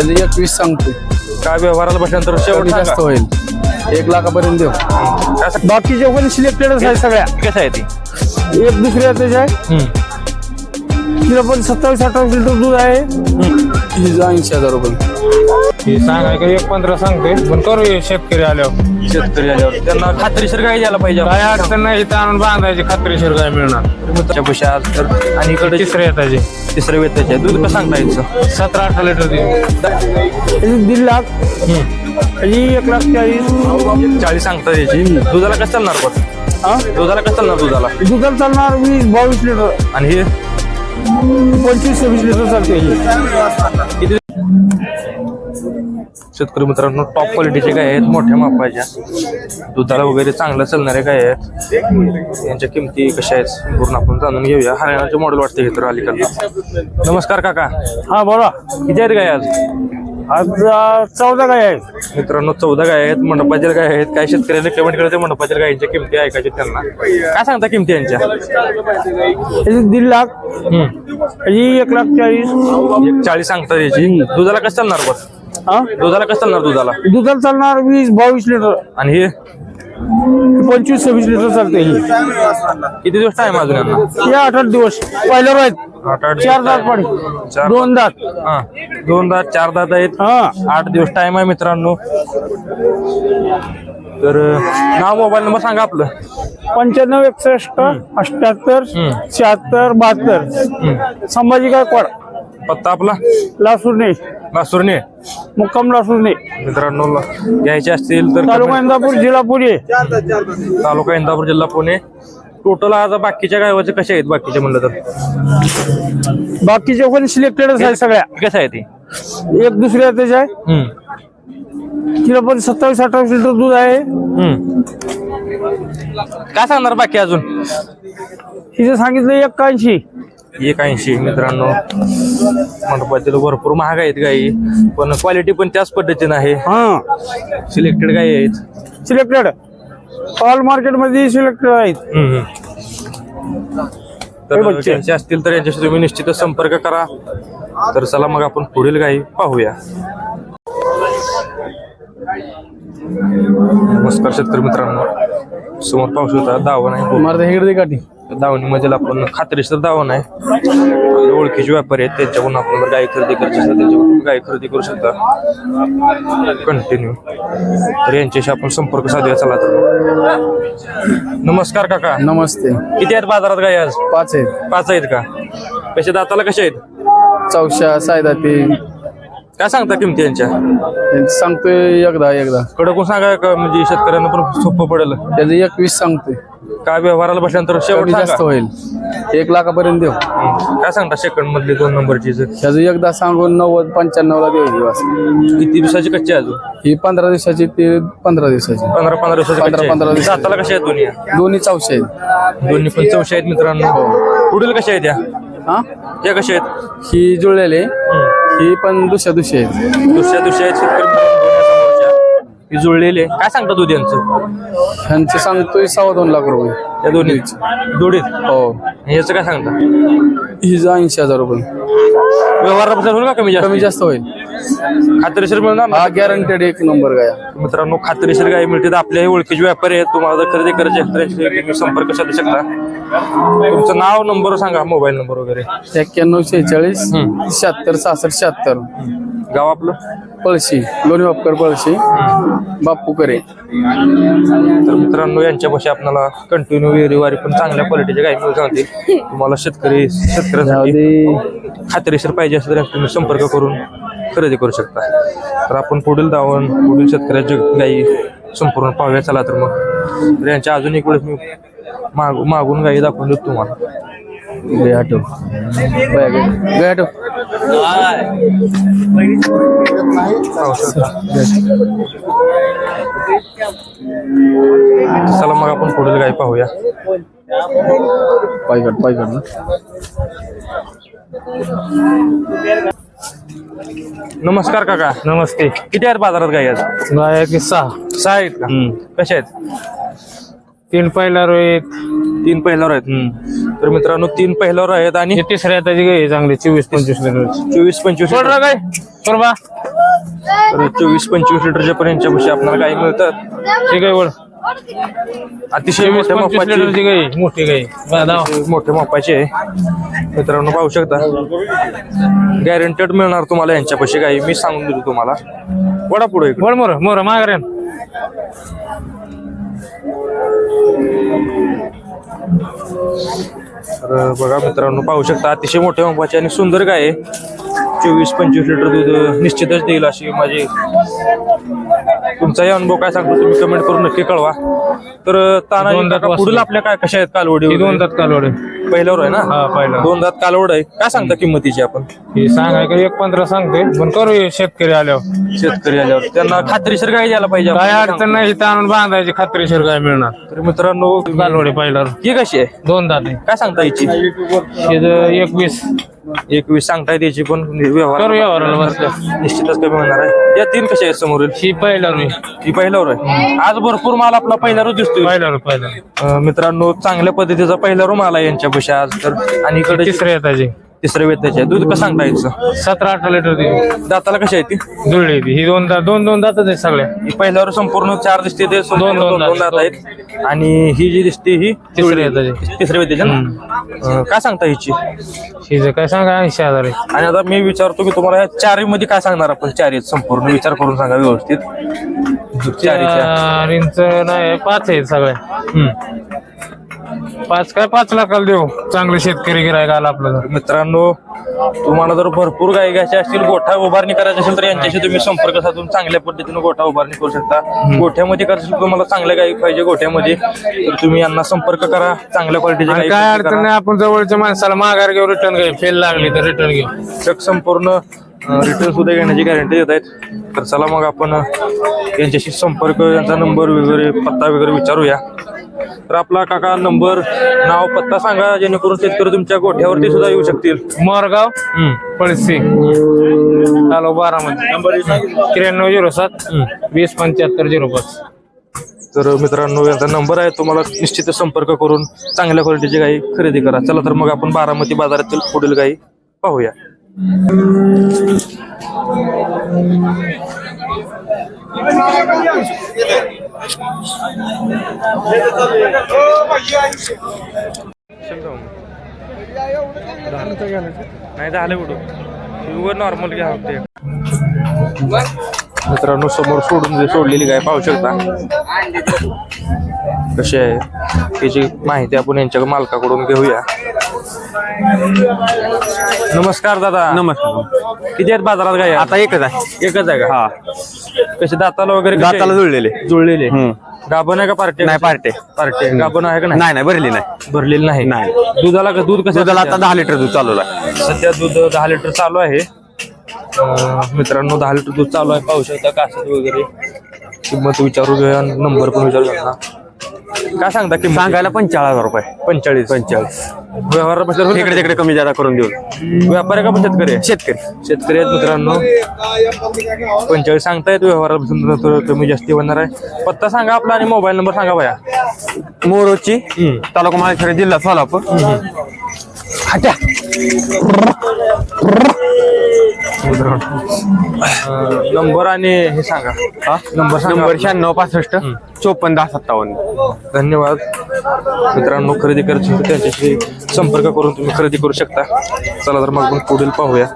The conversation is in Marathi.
त्याचं एकवीस सांगतोय. काय व्यवहाराला बसल्यानंतर शेवट कमी जास्त सांगा. होईल? एक लाखापर्यंत देऊ. सांग- बाकीचे पण सिलेक्टेडच आहे सगळ्या. कसं आहे ती? एक दुसऱ्या त्याच्या आहे. तिला पण सत्तावीस अठ्ठावीस लिटर दूध आहे. हिचं ऐंशी हजार रुपये. हे सांगाय का एक पंधरा सांगते पण करू हे शेतकरी आल्यावर. शेतकरी आल्यावर. त्यांना खात्रीशीर काय द्यायला पाहिजे. काय अडचण नाही इथं आणून बांधायची खात्रीशीर काय मिळणार. तुमच्या आज तर आणि इकडे तिसऱ्या येताचे तिसऱ्या वेताचे दूध कसं सांगता यायचं सतरा अठरा लिटर दीड लाख. ही एक लाख चाळीस. चाळीस सांगता याची. दुधाला कसं चालणार पण? हा दुधाला कसं चालणार दुधाला? दुधाला चालणार वीस बावीस लिटर. आणि हे? पंचवीस सव्वीस लिटर चालते. ही किती शेतकरी मित्रांनो टॉप क्वालिटीचे गाय आहेत मोठ्या मापाच्या. दुधाला वगैरे चांगलं चालणारे गाय आहेत. यांच्या किमती कशा आहेत संपूर्ण आपण जाणून घेऊया. हरियाणाचे मॉडेल वाटते हे तर अलीकडलं नमस्कार काका. हा बोला. किती आहेत गाय आज? आज चौदा काय आहे मित्रांनो चौदा गाय आहेत मंडपातील गाय आहेत. काही शेतकऱ्यांना कमेंट करते मंडपातील गायींच्या किमती ऐकायचे त्यांना. काय सांगता किमती यांच्या? दीड लाख. हम्म. ही एक लाख चाळीस. एक चाळीस सांगता याची. दुधाला कसं चालणार बस? हा? दुधाला कसं चालणार दुधाला? दुधाला चालणार वीस बावीस लिटर. आणि हे? पंचवीस सव्वीस लिटर चालते ही. किती दिवस टाइम अजून यांना? या आठ आठ दिवस. पहिल्यावर आहेत आठ आठ चार दात पण चार दोन दात. हा. दोन दात चार दात आहेत. हा. आठ दिवस टाइम आहे मित्रांनो. तर अं, नाव मोबाईल नंबर सांगा आपलं. पंच्याण्णव एकसष्ट अठ्याहत्तर. शहात्तर बहात्तर. संभाजी गायकवाड. पत्ता आपला? लासूरने. लासूरने? मुक्काम लासूरने. मित्रांनो घ्यायचे असतील तर तालुका इंदापूर जिल्हा पुणे. तालुका इंदापूर जिल्हा पुणे. टोटल आज बाकीच्या गावाचे कसे आहेत? बाकीचे म्हणलं तर. बाकीचे पण सिलेक्टेडच आहे सगळ्या. कसं आहे ती? एक दुसऱ्या त्याच्या आहे. तिला पण सत्तावीस अठ्ठावीस लिटर दूध आहे. हम्म. काय सांगणार बाकी अजून? तिचं सांगितलं एक ऐंशी एक ऐंशी मित्रांनो. मंडपातील भरपूर महाग आहेत गाई पण क्वालिटी पण त्याच पद्धतीने आहे. हा. सिलेक्टेड गाई आहेत. सिलेक्टेड ऑल मार्केटमध्ये सिलेक्टेड आहेत. हम्म. हे तर बच्चे. त्यांचे असतील तर यांच्याशी तुम्ही निश्चितच संपर्क करा. तर चला मग आपण पुढील गाई पाहूया. नमस्कार शेतकरी मित्रांनो. समोर पाहू शकता दावण आहे. मारता हिरदी काठी. दावणीमध्ये आपण खात्रीशीर दावण आहे. ओळखीचे व्यापारी आहेत त्यांच्याकडून आपण जर गाई खरेदी करायची असेल त्यांच्याकडून तुम्ही गाई खरेदी करू शकता. कंटिन्यू तर यांच्याशी आपण संपर्क साधूया चला तर. नमस्कार काका. नमस्ते. किती आहेत बाजारात गाई आज? पाच आहेत. पाच आहेत का? कसे दाताला कसे आहेत? चौशा सायदा ते काय सांगता किमती यांच्या? सांगतोय एकदा एकदा. कडकून सांगा का म्हणजे शेतकऱ्यांना पण सोपं पडेल? त्याचं एकवीस सांगतोय. काय व्यवहाराला बसल्यानंतर शेवट कमी जास्त सांगा होईल. एक लाखापर्यंत देऊ. हं. काय सांगता सेकंड मधली दोन नंबरची जर त्याचं एकदा सांगून नव्वद पंच्याण्णव ला देऊ ही वास किती दिवसाची कच्ची आहे अजून? ही पंधरा दिवसाची ते पंधरा दिवसाची. पंधरा पंधरा दिवसाची पंधरा- कच्ची आहे. पंधरा दिवसाची. दाताला कशा आहेत दोन्ही? दोन्ही चौशे आहेत. दोन्ही पण चौशे आहेत मित्रांनो. पुढील कशा आहेत या? हा? या कशा आहेत? ही जुळलेले हं. ही पण दुसऱ्या दुसऱ्या आहेत. दुसऱ्या दुसऱ्या आहेत शेतकरी. ही जुळलेली काय सांगता दूध यांचं ह्यांचे सांगतोय सव्वा दोन लाख रुपये. या दोन्ही जोडीत? हो. याचं काय सांगता? हिचं ऐंशी हजार रुपये. व्यवहाराबद्दल होईल का कमी जास्त? कमी जास्त होईल. खात्रीशीर मिळणार ना हा गॅरंटेड एक नंबर गाया. मित्रांनो खात्रीशीर गाई मिळते आपले ओळखीचे व्यापारी आहेत. तुम्हाला जर खरेदी करायची तुम्ही संपर्क साधू शकता. तुमचं नाव नंबर सांगा मोबाईल नंबर वगैरे. एक्क्याण्णव शेहेचाळीस शहात्तर सहासष्ट शहात्तर. गाव आपलं? पळशी लोणी वापकर पळशी बाप्पू करे. तर मित्रांनो यांच्यापाशी आपल्याला कंटिन्यू वेरीवारी पण चांगल्या क्वालिटीच्या गाई मिळून सांगतील तुम्हाला शेतकरी शेतकऱ्यांसाठी खात्रीशीर पाहिजे असेल तर तुम्ही संपर्क करून खरेदी करू शकता. तर आपण पुढील दावण पुढील शेतकऱ्याची गाई संपूर्ण पाहूया. चला तर मग. तर यांच्या अजून एक वेळेस मी माग मागून गाई दाखवून देतो तुम्हाला. गे आठव. गे आठव. चला मग आपण पुढील गाई पाहूया. पायगड पायगड ना. नमस्कार काका. नमस्ते. किती आहेत बाजारात गाई आज? गाय की सहा. सहा आहेत का? कशा आहेत? तीन पहिला रोहित तीन पहिल्यावर आहेत. तर मित्रांनो तीन पहिल्यावर आहेत आणि तिसऱ्या येताची गाय चांगली चोवीस पंचवीस लिटर. चोवीस पंचवीस सोड रा काय बा. तर चोवीस पंचवीस लिटरच्या पर्यंत यांच्यापाशी आपल्याला गाई मिळतात. ठीक आहे वळ अतिशय चोवीस मोठ्या पंचवीस मापाची लिटरची गाई मोठी बा, धाव. मोठ्या मापाची आहे. मित्रांनो पाहू शकता. गॅरंटेड मिळणार तुम्हाला यांच्यापाशी गाई. मी सांगून देतो तुम्हाला. वडा पुढे वळ मोर मोर माघाऱ्यान तर बघा मित्रांनो पाहू शकता अतिशय मोठ्या मापाची आणि सुंदर गाय आहे. चोवीस पंचवीस लिटर दूध निश्चितच देईल अशी माझी तुमचाही अनुभव काय सांगतो तुम्ही कमेंट करून नक्की कळवा. तर ताना दोन दात काका, वासरू. पुढील आपल्या काय कशा आहेत कालवडी? दोन दात कालवड. पहिल्यावर आहे ना? हा पहिला. दोन दात कालवड आहे. काय सांगता किंमतीची आपण? ही सांगाय का एक पंधरा सांगते पण करू हे शेतकरी आल्यावर. शेतकरी आल्यावर. त्यांना खात्रीशीर गाय द्यायला पाहिजे काय आपण. अडचण नाही इथं आणून बांधायची खात्रीशीर काय मिळणार. तर मित्रांनो कालवडी पहिला ही कशी आहे? दोन दात. काय सांगता याची? हे जर एक वीस एकवीस सांगताय त्याची पण. व्यवहार व्यवहाराला बसल्या निश्चितच कमी होणार आहे. या तीन कशा आहेत समोरील? ही पहिला रुई ही पहिल्यावर आहे. आज भरपूर माल आपला पहिला रोज दिसतोय. पहिला रुई पहिला अं, मित्रांनो चांगल्या पद्धतीचा पहिला रूम आला यांच्यापाशी आज तर. आणि इकडे तिसऱ्या येताची तिसऱ्या वेतनाचे दूध कसं सांगता याचं सतरा अठरा लिटर ती दाताला कशी आहे ती? जुळली ती ही दोन दात दोन दोन दातच आहे सगळ्या ही पहिल्यावर संपूर्ण चार दिसते ते दोन- दोन दात. आहेत. आणि ही जी दिसते ही तिसऱ्या येताची तिसऱ्या वेतेची ना? अं, काय सांगता हिची? ही जर काय सांगा ऐंशी हजार आहे. आणि आता मी विचारतो की तुम्हाला या चारी मध्ये काय सांगणार आपण? चारी आहेत संपूर्ण विचार करून सांगा व्यवस्थित. चारीच्या. चार इंच नाही पाच आहेत सगळ्या हम्म. पाच काय पाच लाखाला देऊ. चांगले शेतकरी गिरायक आला आपलं तर. मित्रांनो तुम्हाला जर भरपूर गाई घ्यायची असतील गोठा उभारणी करायची असेल तर यांच्याशी तुम्ही संपर्क साधून चांगल्या पद्धतीने गोठा उभारणी करू शकता. गोठ्यामध्ये करायचं तुम्हाला चांगल्या गाई पाहिजे गोठ्यामध्ये. तर तुम्ही यांना संपर्क करा चांगल्या आणि गाई काय अडचण. नाही आपण जवळच्या माणसाला माघार घेऊ रिटर्न घेऊ फेल लागली तर रिटर्न घेऊ चक संपूर्ण रिटर्न सुद्धा घेण्याची गॅरंटी देत आहेत. तर चला मग आपण अ, यांच्याशी संपर्क यांचा नंबर वगैरे पत्ता वगैरे विचारूया. तर आपला काका नंबर नाव पत्ता सांगा जेणेकरून शेतकरी तुमच्या गोठ्यावरती सुद्धा येऊ शकतील. मोरगाव? पळसी हॅलो बारामती. त्र्याण्णव झिरो सात वीस पंच्याहत्तर झिरो पाच. तर मित्रांनो यांचा नंबर आहे तुम्हाला निश्चित संपर्क करून चांगल्या क्वालिटीची गाई खरेदी करा. चला तर मग आपण बारामती बाजारातील पुढील गाई पाहूया. नाही झालं कुठं नॉर्मल घ्या ते मित्रांनो समोर सोडून सोडलेली गाय पाहू शकता. कशी आहे? त्याची माहिती आपण यांच्या मालकाकडून घेऊया. नमस्कार दादा. नमस्कार. किती आहेत बाजारात गाय? आता एकच आहे. एकच आहे का? हा. कशी दाताला वगैरे दाताला? जुळलेले. जुळलेले. हम्म. गाभण आहे का पार्टी? नाही पार्टे. पार्टी. गाभण आहे का नाही? नाही नाही भरली नाही. भरलेली नाही. नाही. दुधाला का दूध कसं दुधाला आता दहा लिटर दूध चालू आहे. सध्या दूध दहा लिटर चालू आहे. अं, मित्रांनो दहा लिटर दूध चालू आहे. पाहू शकता कासत वगैरे. किंमत विचारू घ्या नंबर पण विचारू घ्या काय सांगता किंमत? सांगायला पंचाळीस हजार रुपये. पंचेचाळीस पंचेचाळीस व्यवहार इकडे तिकडे कमी जादा करून देऊ व्यापारी का पण शेतकरी आहे? शेतकरी. शेतकरी आहेत मित्रांनो. पंचेचाळीस सांगतायत व्यवहार कमी जास्ती होणार आहे. पत्ता सांगा आपला आणि मोबाईल नंबर सांगा भया. मोरोची. तालुका माळेश्वरी जिल्हा सोलापूर. हट्या. नंबर आणि हे सांगा. हा? नंबर सांगा. नंबर. शहाण्णव पासष्ट चोपन्न दहा सत्तावन्न. धन्यवाद. मित्रांनो खरेदी करायची तर त्यांच्याशी संपर्क करून तुम्ही खरेदी करू शकता. चला तर मग आपण पुढील पाहूया.